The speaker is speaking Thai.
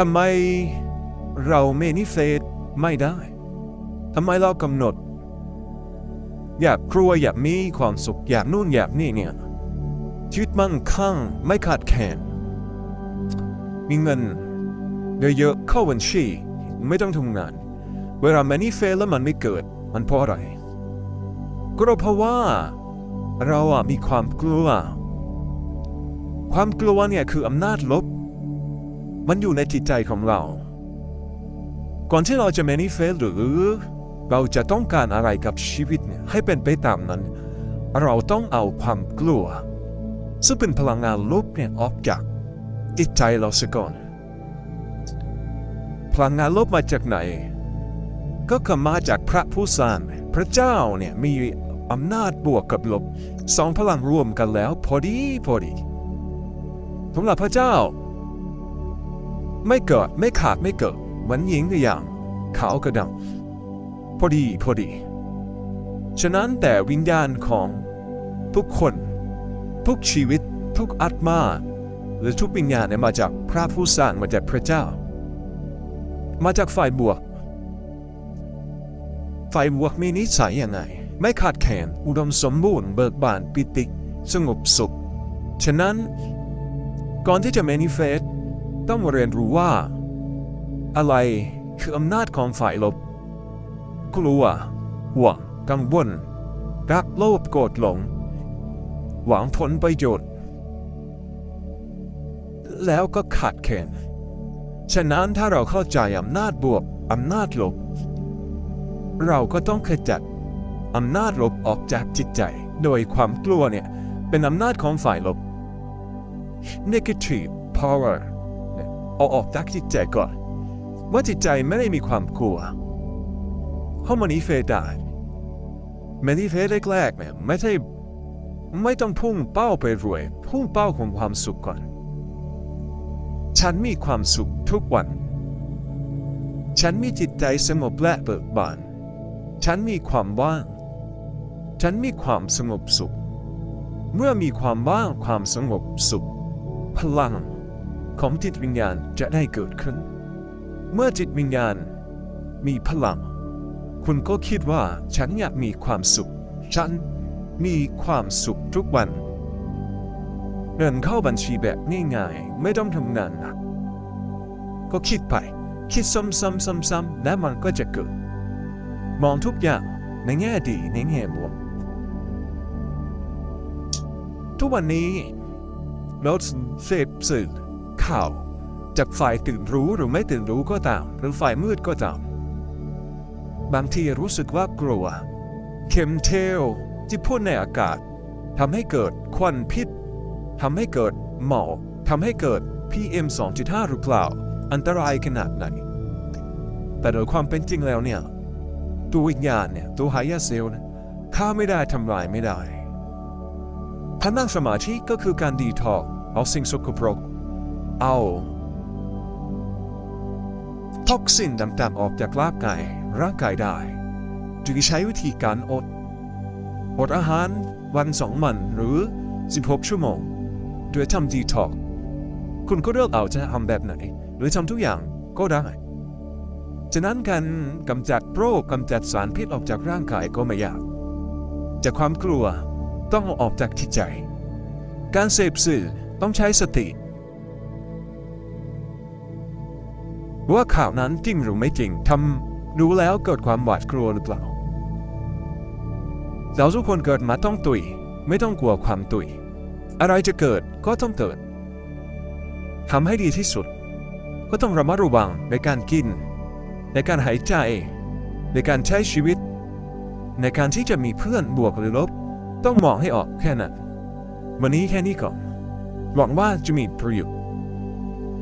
ทำไมเราเมนิเฟสไม่ได้ทำไมเรากำหนด อยากครัวอยากมีความสุขอยากนู่นอยากนี่เนี่ยชีวิตมั่งคั่งไม่ขาดแคลนมีเงินเยอะๆเข้าบัญชีไม่ต้องทำงาน เวลาแมนิเฟสแล้วมันไม่เกิด มันเพราะอะไร ก็เพราะว่าเราอะมีความกลัว ความกลัวเนี่ยคืออำนาจลบ มันอยู่ในจิตใจของเรา ก่อนที่เราจะ manifest หรือเราจะต้องการอะไรกับชีวิตให้เป็นไปตามนั้น เราต้องเอาความกลัว ซึ่งเป็นพลังงานลบเนี่ยออกจากจิตใจเราซะก่อน พลังงานลบมาจากไหน ก็คือมาจากพระผู้สร้างพระเจ้าเนี่ยมีอำนาจบวกกับลบสองพลังรวมกันแล้ว พอดีพอดีสำหรับพระเจ้า ไม่เกิดไม่ขาดไม่เกิดเหมือนหญิงกับอย่างขาวกับดำพอดีพอดี ฉะนั้นแต่วิญญาณของทุกคน ทุกชีวิต ทุกอัตมาหรือทุกวิญญาณเนี่ยมาจากพระผู้สร้างมาจากพระเจ้า มาจากฝ่ายบวกฝ่ายบวกมีนิสัยยังไง ไม่ขาดแคลนอุดมสมบูรณ์เบิกบานปิติ สงบสุข ฉะนั้นก่อนที่จะ manifest ต้องเรียนรู้ว่า อะไรคืออำนาจของฝ่ายลบ กลัวห่วงกังวล รักโลภโกรธหลง หวังผลประโยชน์ แล้วก็ขาดแคลนฉะนั้นถ้าเราเข้าใจอำนาจบวกอำนาจลบ เราก็ต้องขจัดอำนาจลบออกจากจิตใจ โดยความกลัวเนี่ย เป็นอำนาจของฝ่ายลบ negative power เอาออกจากจิตใจก่อน ว่าจิตใจไม่ได้มีความกลัวเพราะมันนิเฟศได้มันนิเฟศแรกๆเนี่ยไม่ใช่ไม่ต้องพุ่งเป้าไปรวย พุ่งเป้าของความสุขก่อน ฉันมีความสุขทุกวัน ฉันมีจิตใจสงบและเบิกบาน ฉันมีความว่าง ฉันมีความสงบสุข เมื่อมีความว่างความสงบสุข พลัง ของจิตวิญญาณจะได้เกิดขึ้น เมื่อจิตวิญญาณมีพลัง คุณก็คิดว่าฉันอยากมีความสุข ฉันมีความสุขทุกวัน เงินเข้าบัญชีแบบง่ายๆไม่ต้องทำงานหนักก็คิดไป คิดซ้ำๆๆๆ และมันก็จะเกิด มองทุกอย่างในแง่ดีในแง่บวกทุกวันนี้เราเสพสื่อ ข่าว จากฝ่ายตื่นรู้หรือไม่ตื่นรู้ก็ตาม หรือฝ่ายมืดก็ตาม บางทีรู้สึกว่ากลัว เข็มเทลที่พ่นในอากาศทำให้เกิดควันพิษทำให้เกิดหมอกทำให้เกิด PM 2.5 หรือเปล่า อันตรายขนาดไหน แต่โดยความเป็นจริงแล้วเนี่ย ตัววิญญาณเนี่ย ตัวหายาเซลล์เนี่ยฆ่าไม่ได้ทำลายไม่ได้ถ้านั่งสมาธิก็คือการดีทอกเอาสิ่งสกปรก เอาท็อกซินต่างๆออกจากร่างกายร่างกายได้ จึงใช้วิธีการอด อดอาหารวันสองวันหรือ 16 ชั่วโมง โดยทำดีท็อกคุณก็เลือกเอาจะทำแบบไหน หรือทำทุกอย่างก็ได้ ฉะนั้นการกำจัดโรคกำจัดสารพิษออกจากร่างกายก็ไม่ยากจากความกลัวต้องออกจากจิตใจ การเสพสื่อต้องใช้สติ ว่าข่าวนั้นจริงหรือไม่จริงทำรู้แล้วเกิดความหวาดกลัวหรือเปล่าเราทุกคนเกิดมาต้องตุย ไม่ต้องกลัวความตุย อะไรจะเกิดก็ต้องเกิดทำให้ดีที่สุด ก็ต้องระมัดระวังในการกิน ในการหายใจ ในการใช้ชีวิต ในการที่จะมีเพื่อนบวกหรือลบ ต้องมองให้ออกแค่นั้นวันนี้แค่นี้ก่อนหวังว่าจะมีประโยชน์